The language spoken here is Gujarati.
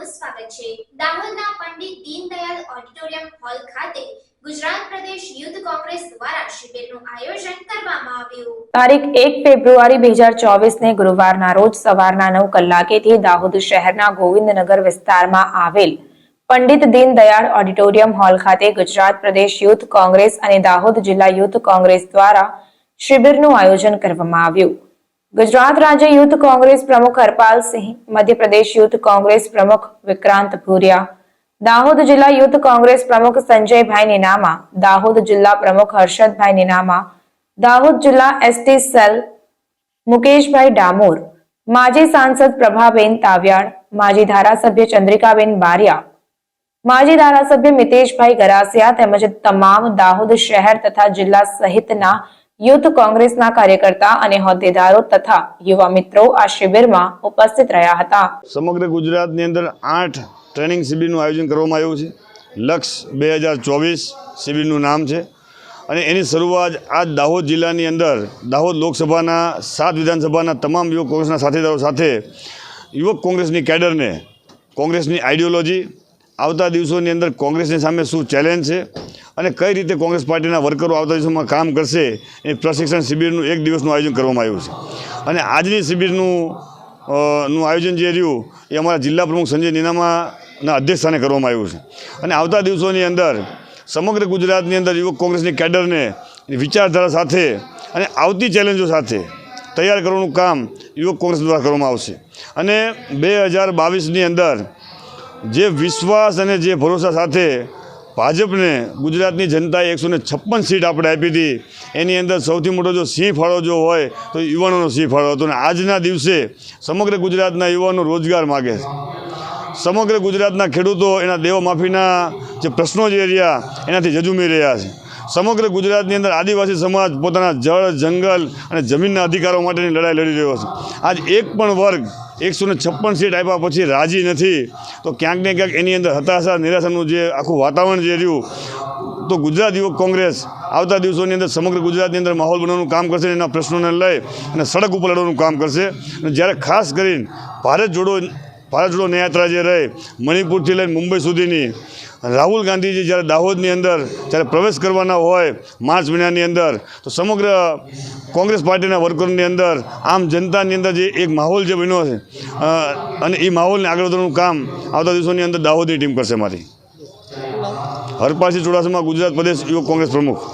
આપનું સ્વાગત છે. દાહોદના પંડિત દીનદયાલ ઓડિટોરિયમ હોલ ખાતે ગુજરાત પ્રદેશ યુથ કોંગ્રેસ દ્વારા શિબિરનું આયોજન કરવામાં આવ્યું. તારીખ એક ફેબ્રુઆરી 2024 ને ગુરુવારના રોજ સવારના નવ કલાકે થી દાહોદ શહેરના ગોવિંદનગર વિસ્તારમાં આવેલ પંડિત દીનદયાળ ઓડિટોરિયમ હોલ ખાતે ગુજરાત પ્રદેશ યુથ કોંગ્રેસ અને દાહોદ જિલ્લા યુથ કોંગ્રેસ દ્વારા શિબિરનું આયોજન કરવામાં આવ્યું. ગુજરાત રાજ્ય યુથ કોંગ્રેસ પ્રમુખ હરપાલસિંહ મધ્યપ્રદેશ યુથ કોંગ્રેસ પ્રમુખ વિક્રાંત ભૂરિયા દાહોદ જિલ્લા યુથ કોંગ્રેસ પ્રમુખ સંજયભાઈ નીનામા દાહોદ જિલ્લા પ્રમુખ હર્ષદભાઈ નીનામા દાહોદ જિલ્લા એસટી સેલ મુકેશભાઈ ડામોર માજી સાંસદ પ્રભાબેન તાવ્યાડ માજી ધારાસભ્ય ચંદ્રિકાબેન બારિયા માજી ધારાસભ્ય મિતેશભાઈ ગરાસિયા તેમજ તમામ દાહોદ શહેર તથા જિલ્લા સહિતના યુથ કોંગ્રેસના કાર્યકર્તા અને હોદ્દેદારો તથા યુવા મિત્રો આ શિબિરમાં ઉપસ્થિત રહ્યા હતા. સમગ્ર ગુજરાતની અંદર આઠ ટ્રેનિંગ શિબિરનું આયોજન કરવામાં આવ્યું છે. લક્ષ બે હજાર ચોવીસ શિબિરનું નામ છે. અને એની શરૂઆત આજ દાહોદ જિલ્લાની અંદર દાહોદ લોકસભાના સાત વિધાનસભાના તમામ યુવક કોંગ્રેસના સાથીદારો સાથે યુવક કોંગ્રેસની કેડરને કોંગ્રેસની આઈડિયોલોજી આવતા દિવસોની અંદર કોંગ્રેસની સામે શું ચેલેન્જ છે અને કઈ રીતે કોંગ્રેસ પાર્ટીના વર્કરો આવતા દિવસોમાં કામ કરશે એ પ્રશિક્ષણ શિબિરનું એક દિવસનું આયોજન કરવામાં આવ્યું છે. અને આજની શિબિરનું નું આયોજન જે રહ્યું એ અમારા જિલ્લા પ્રમુખ સંજય નીનામાના અધ્યક્ષસ્થાને કરવામાં આવ્યું છે. અને આવતા દિવસોની અંદર સમગ્ર ગુજરાતની અંદર યુવક કોંગ્રેસની કેડરને વિચારધારા સાથે અને આવતી ચેલેન્જો સાથે તૈયાર કરવાનું કામ યુવક કોંગ્રેસ દ્વારા કરવામાં આવશે. અને બે હજાર બાવીસની અંદર જે વિશ્વાસ અને જે ભરોસા સાથે ભાજપને ગુજરાતની જનતાએ એકસો ને છપ્પન સીટ આપણે આપી હતી. એની અંદર સૌથી મોટો જો સિંહ ફાળો જો હોય તો યુવાનોનો સિંહ ફાળો હતો. અને આજના દિવસે સમગ્ર ગુજરાતના યુવાનો રોજગાર માગે છે. સમગ્ર ગુજરાતના ખેડૂતો એના દેવ માફીના જે પ્રશ્નો જે રહ્યા, એનાથી જજુમી રહ્યા છે. સમગ્ર ગુજરાતની અંદર આદિવાસી સમાજ પોતાના જળ, જંગલ અને જમીનના અધિકારો માટેની લડાઈ લડી રહ્યો છે. આજ એક પણ વર્ગ એકસો ને છપ્પન સીટ આપ્યા પછી રાજી નથી. તો ક્યાંક ને ક્યાંક એની અંદર હતાશા, નિરાશાનું જે આખું વાતાવરણ જે રહ્યું, તો ગુજરાત યુવક કોંગ્રેસ આવતા દિવસોની અંદર સમગ્ર ગુજરાતની અંદર માહોલ બનાવવાનું કામ કરશે એના પ્રશ્નોને લઈ અને સડક ઉપર લડવાનું કામ કરશે. અને જ્યારે ખાસ કરીને ભારત જોડો ભારત જોડો ન્યાયાત્રા જે રહે. મણિપુરથી લઈને મુંબઈ સુધીની. રાહુલ ગાંધીજી જ્યારે દાહોદની અંદર, જ્યારે પ્રવેશ કરવાના હોય, માર્ચ મહિનાની અંદર, તો સમગ્ર કોંગ્રેસ પાર્ટીના વર્કરોની અંદર, આમ જનતાની અંદર જે એક માહોલ જે બન્યો છે અને એ માહોલને આગળ વધવાનું કામ આવતા દિવસોની અંદર દાહોદની ટીમ કરશે મારી. હરપાલસિંહ ચુડાસમા, ગુજરાત પ્રદેશ યુવક કોંગ્રેસ પ્રમુખ.